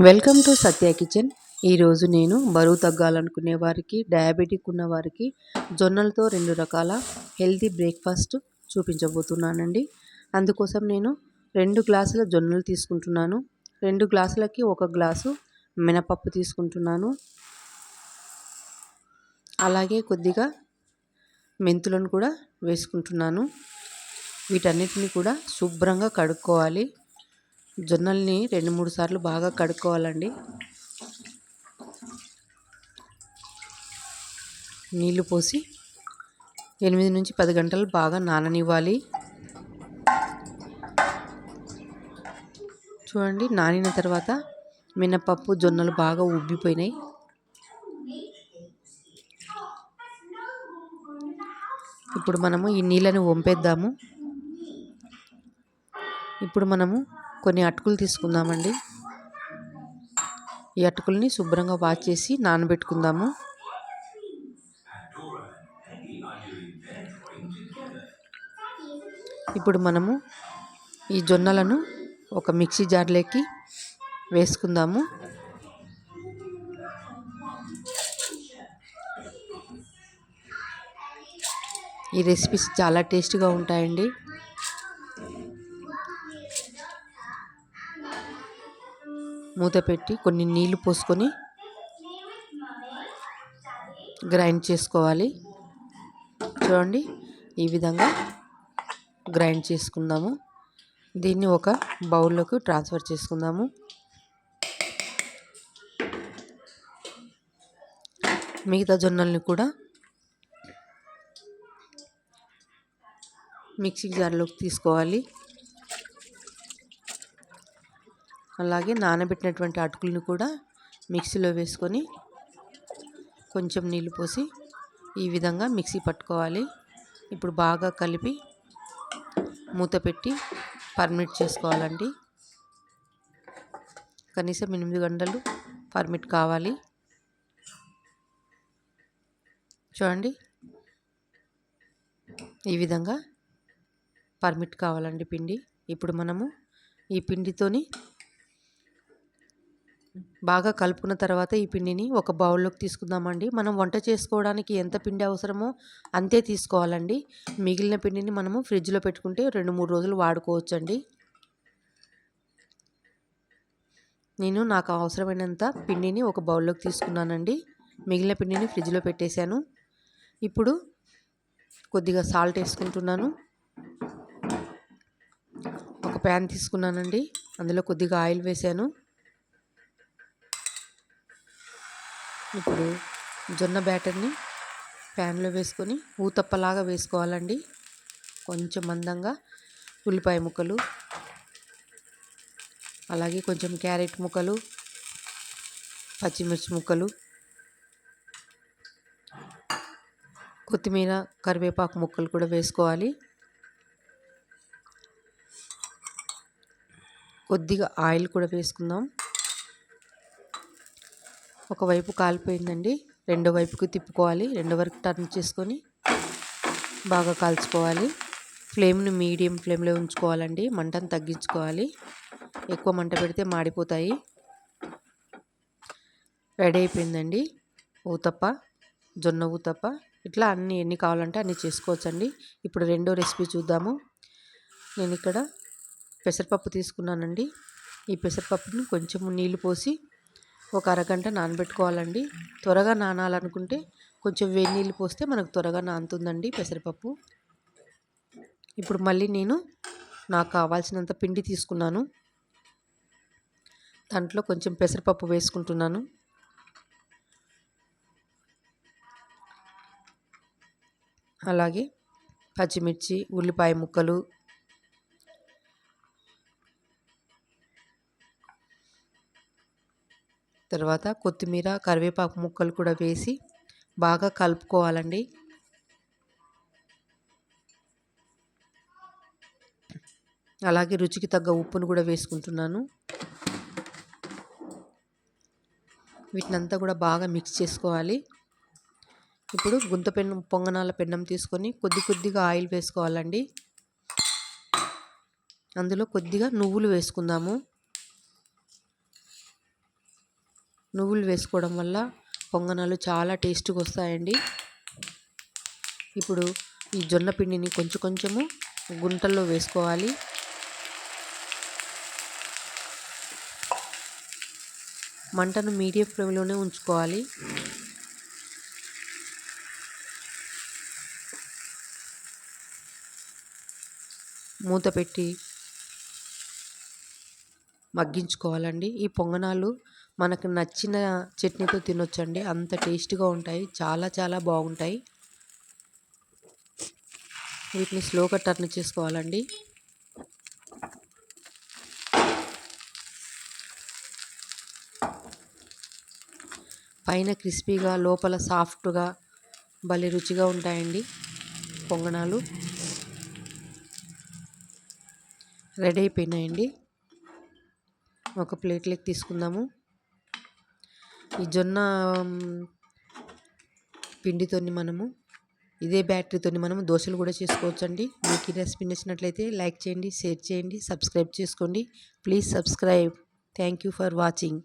Welcome to Satya kitchen. ఈరోజు నేను బరువు తగ్గాలనుకునే వారికి డయాబెటిక్ ఉన్న వారికి జొన్నలతో రెండు రకాల హెల్తీ బ్రేక్ఫాస్ట్ చూపించబోతున్నానండి. అందుకోసం నేను రెండు గ్లాసుల జొన్నలు తీసుకుంటున్నాను. రెండు గ్లాసులకి ఒక గ్లాసు మినపప్పు తీసుకుంటున్నాను. అలాగే కొద్దిగా మెంతులను కూడా వేసుకుంటున్నాను. వీటన్నిటిని కూడా శుభ్రంగా కడుక్కోవాలి. జొన్నల్ని రెండు మూడు సార్లు బాగా కడుక్కోవాలండి. నీళ్ళు పోసి ఎనిమిది నుంచి పది గంటలు బాగా నాననివ్వాలి. చూడండి నానిన తర్వాత మినపప్పు జొన్నలు బాగా ఉబ్బిపోయినాయి. ఇప్పుడు మనము ఈ నీళ్ళని వంపేద్దాము. ఇప్పుడు మనము కొన్ని అటుకులు తీసుకుందామండి. ఈ అటుకుల్ని శుభ్రంగా వాష్ చేసి నానబెట్టుకుందాము. ఇప్పుడు మనము ఈ జొన్నలను ఒక మిక్సీ జార్లోకి వేసుకుందాము. ఈ రెసిపీస్ చాలా టేస్ట్గా ఉంటాయండి. మూత పెట్టి కొన్ని నీళ్ళు పోసుకొని గ్రైండ్ చేసుకోవాలి. చూడండి ఈ విధంగా గ్రైండ్ చేసుకుందాము. దీన్ని ఒక బౌల్లోకి ట్రాన్స్ఫర్ చేసుకుందాము. మిగతా జొన్నల్ని కూడా మిక్సీ జార్లోకి తీసుకోవాలి. అలాగే నానబెట్టినటువంటి అటుకులను కూడా మిక్సీలో వేసుకొని కొంచెం నీళ్ళు పోసి ఈ విధంగా మిక్సీ పట్టుకోవాలి. ఇప్పుడు బాగా కలిపి మూత పెట్టి పర్మిట్ చేసుకోవాలండి. కనీసం ఎనిమిది గంటలు పర్మిట్ కావాలి. చూడండి. ఈ విధంగా పర్మిట్ కావాలండి పిండి. ఇప్పుడు మనము ఈ పిండితోని బాగా కలుపుకున్న తర్వాత ఈ పిండిని ఒక బౌల్లోకి తీసుకుందామండి. మనం వంట చేసుకోవడానికి ఎంత పిండి అవసరమో అంతే తీసుకోవాలండి. మిగిలిన పిండిని మనము ఫ్రిడ్జ్లో పెట్టుకుంటే రెండు మూడు రోజులు వాడుకోవచ్చండి. నేను నాకు అవసరమైనంత పిండిని ఒక బౌల్లోకి తీసుకున్నానండి. మిగిలిన పిండిని ఫ్రిడ్జ్లో పెట్టేశాను. ఇప్పుడు కొద్దిగా సాల్ట్ వేసుకుంటున్నాను. ఒక ప్యాన్ తీసుకున్నానండి. అందులో కొద్దిగా ఆయిల్ వేశాను. ఇప్పుడు జొన్న బ్యాటర్ని ప్యాన్లో వేసుకొని ఊతప్పలాగా వేసుకోవాలండి. కొంచెం మందంగా ఉల్లిపాయ ముక్కలు అలాగే కొంచెం క్యారెట్ ముక్కలు పచ్చిమిర్చి ముక్కలు కొత్తిమీర కరివేపాకు ముక్కలు కూడా వేసుకోవాలి. కొద్దిగా ఆయిల్ కూడా వేసుకుందాం. ఒకవైపు కాలిపోయిందండి రెండో వైపుకి తిప్పుకోవాలి రెండో వరకు టర్న్ చేసుకొని బాగా కాల్చుకోవాలి. ఫ్లేమ్ని మీడియం ఫ్లేమ్లో ఉంచుకోవాలండి మంటను తగ్గించుకోవాలి. ఎక్కువ మంట పెడితే మాడిపోతాయి. రెడీ అయిపోయిందండి ఊతప్ప జొన్న ఊతప్ప. ఇట్లా అన్ని ఎన్ని కావాలంటే అన్ని చేసుకోవచ్చండి. ఇప్పుడు రెండో రెసిపీ చూద్దాము. నేను ఇక్కడ పెసరపప్పు తీసుకున్నానండి. ఈ పెసరపప్పుని కొంచెం నీళ్ళు పోసి ఒక అరగంట నానబెట్టుకోవాలండి. త్వరగా నానాలనుకుంటే కొంచెం వేడి నీళ్ళు పోస్తే మనకు త్వరగా నానుతుందండి పెసరపప్పు. ఇప్పుడు మళ్ళీ నేను నాకు కావాల్సినంత పిండి తీసుకున్నాను. దాంట్లో కొంచెం పెసరపప్పు వేసుకుంటున్నాను. అలాగే పచ్చిమిర్చి ఉల్లిపాయ ముక్కలు తర్వాత కొత్తిమీర కరివేపాకు ముక్కలు కూడా వేసి బాగా కలుపుకోవాలండి. అలాగే రుచికి తగ్గ ఉప్పును కూడా వేసుకుంటున్నాను. వీటినంతా కూడా బాగా మిక్స్ చేసుకోవాలి. ఇప్పుడు గుంత పెన్నం పొంగనాల పెన్నం తీసుకొని కొద్ది కొద్దిగా ఆయిల్ వేసుకోవాలండి. అందులో కొద్దిగా నువ్వులు వేసుకుందాము. నువ్వులు వేసుకోవడం వల్ల పొంగనాలు చాలా టేస్ట్గా వస్తాయండి ఇప్పుడు ఈ జొన్న పిండిని కొంచెం కొంచెము గుంటల్లో వేసుకోవాలి. మంటను మీడియం ఫ్లేమ్లోనే ఉంచుకోవాలి. మూత పెట్టి మగ్గించుకోవాలండి. ఈ పొంగనాలు మనకు నచ్చిన చట్నీతో తినొచ్చండి. అంత టేస్ట్గా ఉంటాయి. చాలా చాలా బాగుంటాయి. వీటిని స్లోగా టర్న్ చేసుకోవాలండి. పైన క్రిస్పీగా లోపల సాఫ్ట్గా భలే రుచిగా ఉంటాయండి పొంగనాలు. రెడీ అయిపోయినాయండి. ఒక ప్లేట్లోకి తీసుకుందాము. ఈ జొన్న పిండితోని మనము ఇదే బ్యాటరీతోని మనము దోశలు కూడా చేసుకోవచ్చండి. మీకు ఈ రెసిపీ నచ్చినట్లయితే లైక్ చేయండి షేర్ చేయండి సబ్స్క్రైబ్ చేసుకోండి. Please subscribe. Thank you for watching.